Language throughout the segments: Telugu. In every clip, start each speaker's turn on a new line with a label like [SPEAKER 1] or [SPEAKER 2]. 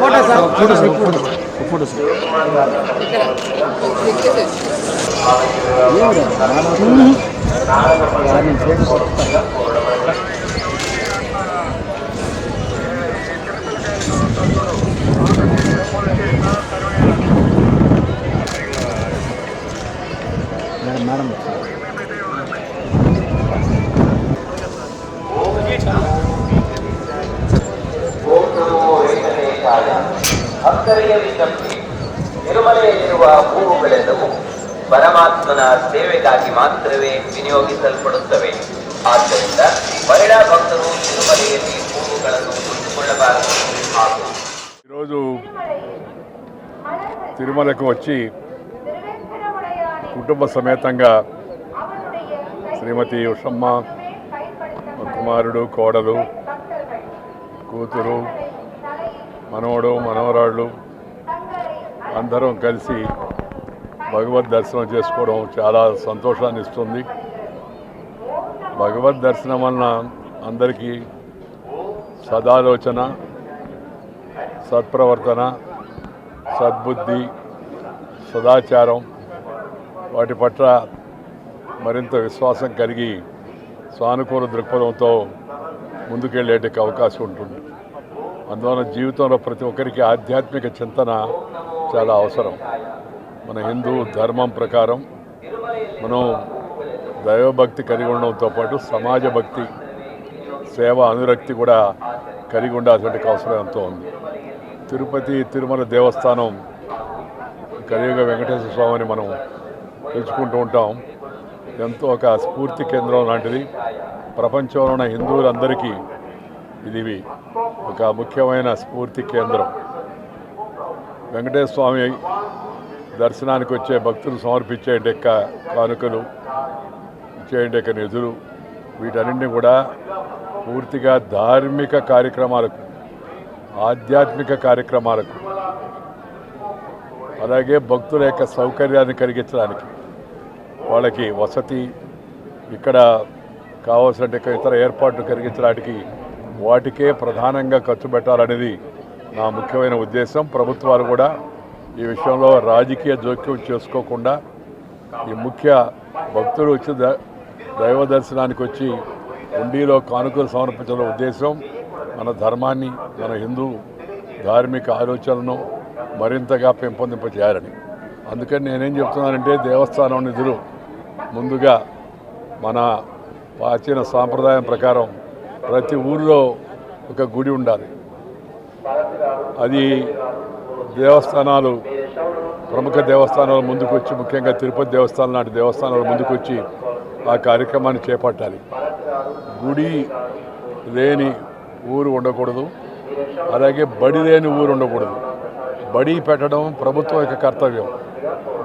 [SPEAKER 1] Photo sir
[SPEAKER 2] photo photo madam ಭಕ್ತರಿಗೆ ವಿಜ್ಞಪ್ತಿ ತಿರುಮಲೆಯಲ್ಲಿರುವ ಹೂವುಗಳೆಲ್ಲವೂ ಪರಮಾತ್ಮನ ಸೇವೆಗಾಗಿ ಮಾತ್ರವೇ ವಿನಿಯೋಗಿಸಲ್ಪಡುತ್ತವೆ ಆದ್ದರಿಂದ ಮಹಿಳಾ ಭಕ್ತರು ತಿರುಮಲೆಯಲ್ಲಿ ಹೂವುಗಳನ್ನು ಕೊಂಡುಕೊಳ್ಳಬಾರದು ಹಾಗೂ
[SPEAKER 3] ఈరోజు తిరుమలకు వచ్చి కుటుంబ సమేతంగా శ్రీమతి ఉషమ్మ కుమారుడు కోడలు కూతురు మనవడు మనవరాళ్ళు అందరం కలిసి భగవద్ దర్శనం చేసుకోవడం చాలా సంతోషాన్ని ఇస్తుంది. భగవద్ దర్శనం వలన అందరికీ సదాలోచన సత్ప్రవర్తన సద్బుద్ధి సదాచారం వాటి పట్ల మరింత విశ్వాసం కలిగి సానుకూల దృక్పథంతో ముందుకెళ్ళేటకు అవకాశం ఉంటుంది. అందువలన జీవితంలో ప్రతి ఒక్కరికి ఆధ్యాత్మిక చింతన చాలా అవసరం. మన హిందూ ధర్మం ప్రకారం మనం దైవభక్తి కలిగి ఉండడంతో పాటు సమాజ భక్తి సేవ అనురక్తి కూడా కలిగి ఉండాల్సిన అవసరం ఎంతో ఉంది. తిరుపతి తిరుమల దేవస్థానం కలియుగ వెంకటేశ్వర స్వామిని మనం పిలుచుకుంటూ ఉంటాం. ఎంతో ఒక స్ఫూర్తి కేంద్రం లాంటిది. ప్రపంచంలో ఉన్న హిందువులందరికీ ఇది ఒక ముఖ్యమైన స్ఫూర్తి కేంద్రం. వెంకటేశ్వర స్వామి దర్శనానికి వచ్చే భక్తులు సమర్పించే యొక్క కానుకలు ఇచ్చే యొక్క నిధులు వీటన్నింటినీ కూడా పూర్తిగా ధార్మిక కార్యక్రమాలకు ఆధ్యాత్మిక కార్యక్రమాలకు అలాగే భక్తుల యొక్క సౌకర్యాన్ని కలిగించడానికి వాళ్ళకి వసతి ఇక్కడ కావాల్సిన ఇతర ఏర్పాట్లు కలిగించడానికి వాటికే ప్రధానంగా ఖర్చు పెట్టాలనేది నా ముఖ్యమైన ఉద్దేశం. ప్రభుత్వాలు కూడా ఈ విషయంలో రాజకీయ జోక్యం చేసుకోకుండా ఈ ముఖ్య భక్తులు వచ్చి దైవ దర్శనానికి వచ్చి ఉండిలో కానుకలు సమర్పించడం ఉద్దేశం. మన ధర్మాన్ని మన హిందూ ధార్మిక ఆలోచనలను మరింతగా పెంపొందింపచేయాలని అందుకని నేనేం చెప్తున్నానంటే దేవస్థానం నిధులు ముందుగా మన ప్రాచీన సాంప్రదాయం ప్రకారం ప్రతి ఊరిలో ఒక గుడి ఉండాలి. అది దేవస్థానాలు ప్రముఖ దేవస్థానాలు ముందుకొచ్చి ముఖ్యంగా తిరుపతి దేవస్థానం లాంటి దేవస్థానాలు ముందుకొచ్చి ఆ కార్యక్రమాన్ని చేపట్టాలి. గుడి లేని ఊరు ఉండకూడదు. అలాగే బడి లేని ఊరు ఉండకూడదు. బడి పెట్టడం ప్రభుత్వం యొక్క కర్తవ్యం.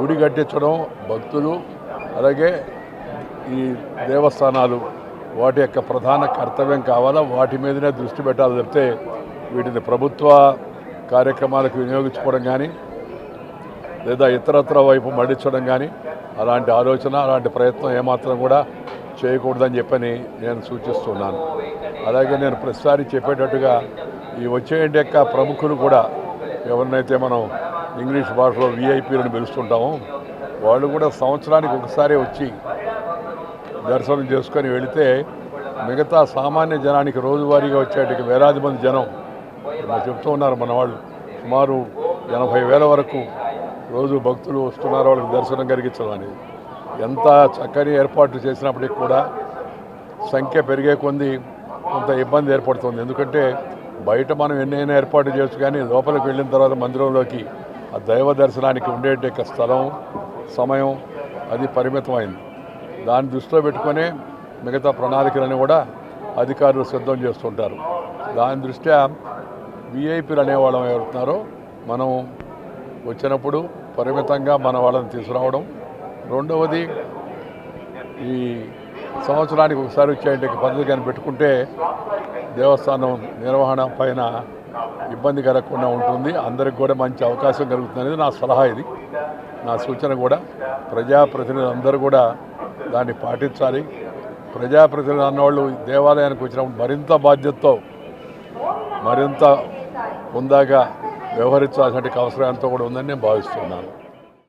[SPEAKER 3] గుడి కట్టించడం భక్తులు అలాగే ఈ దేవస్థానాలు వాటి యొక్క ప్రధాన కర్తవ్యం కావాలా? వాటి మీదనే దృష్టి పెట్టాలి చెప్తే వీటిని ప్రభుత్వ కార్యక్రమాలకు వినియోగించుకోవడం కానీ లేదా ఇతరత్ర వైపు మళ్ళించడం కానీ అలాంటి ఆలోచన అలాంటి ప్రయత్నం ఏమాత్రం కూడా చేయకూడదని చెప్పని నేను సూచిస్తున్నాను. అలాగే నేను ప్రతిసారి చెప్పేటట్టుగా ఈ వచ్చే యొక్క ప్రముఖులు కూడా ఎవరినైతే మనం ఇంగ్లీష్ భాషలో విఐపీలను పిలుస్తుంటామో వాళ్ళు కూడా సంవత్సరానికి ఒకసారి వచ్చి దర్శనం చేసుకొని వెళితే మిగతా సామాన్య జనానికి రోజువారీగా వచ్చేటికి వేలాది మంది జనం. చెప్తూ ఉన్నారు మన వాళ్ళు. సుమారు ఎనభై వేల వరకు రోజు భక్తులు వస్తున్నారు వాళ్ళకి దర్శనం కలిగించడం అనేది. ఎంత చక్కని ఏర్పాట్లు చేసినప్పటికి కూడా సంఖ్య పెరిగే కొంది కొంత ఇబ్బంది ఏర్పడుతుంది. ఎందుకంటే బయట మనం ఎన్నైనా ఏర్పాటు చేయొచ్చు కానీ లోపలికి వెళ్ళిన తర్వాత మందిరంలోకి ఆ దైవ దర్శనానికి ఉండేట స్థలం సమయం అది పరిమితమైంది. దాన్ని దృష్టిలో పెట్టుకొని మిగతా ప్రణాళికలను కూడా అధికారులు సిద్ధం చేస్తుంటారు. దాని దృష్ట్యా విఐపీలు అనేవాళ్ళం ఎవరుతున్నారో మనం వచ్చినప్పుడు పరిమితంగా మన వాళ్ళని తీసుకురావడం. రెండవది ఈ సంవత్సరానికి ఒకసారి వచ్చేటువంటి పద్ధతి కానీ పెట్టుకుంటే దేవస్థానం నిర్వహణ పైన ఇబ్బంది కలగకుండా ఉంటుంది. అందరికి కూడా మంచి అవకాశం కలుగుతుంది అనేది నా సలహా ఇది. నా సూచన కూడా ప్రజాప్రతినిధులు అందరూ కూడా దాన్ని పాటించాలి. ప్రజాప్రతినిధులు అన్నవాళ్ళు దేవాలయానికి వచ్చినప్పుడు మరింత బాధ్యతతో మరింత ఉందాగా వ్యవహరించాల్సిన అవసరం ఎంతో కూడా ఉందని నేను భావిస్తున్నాను.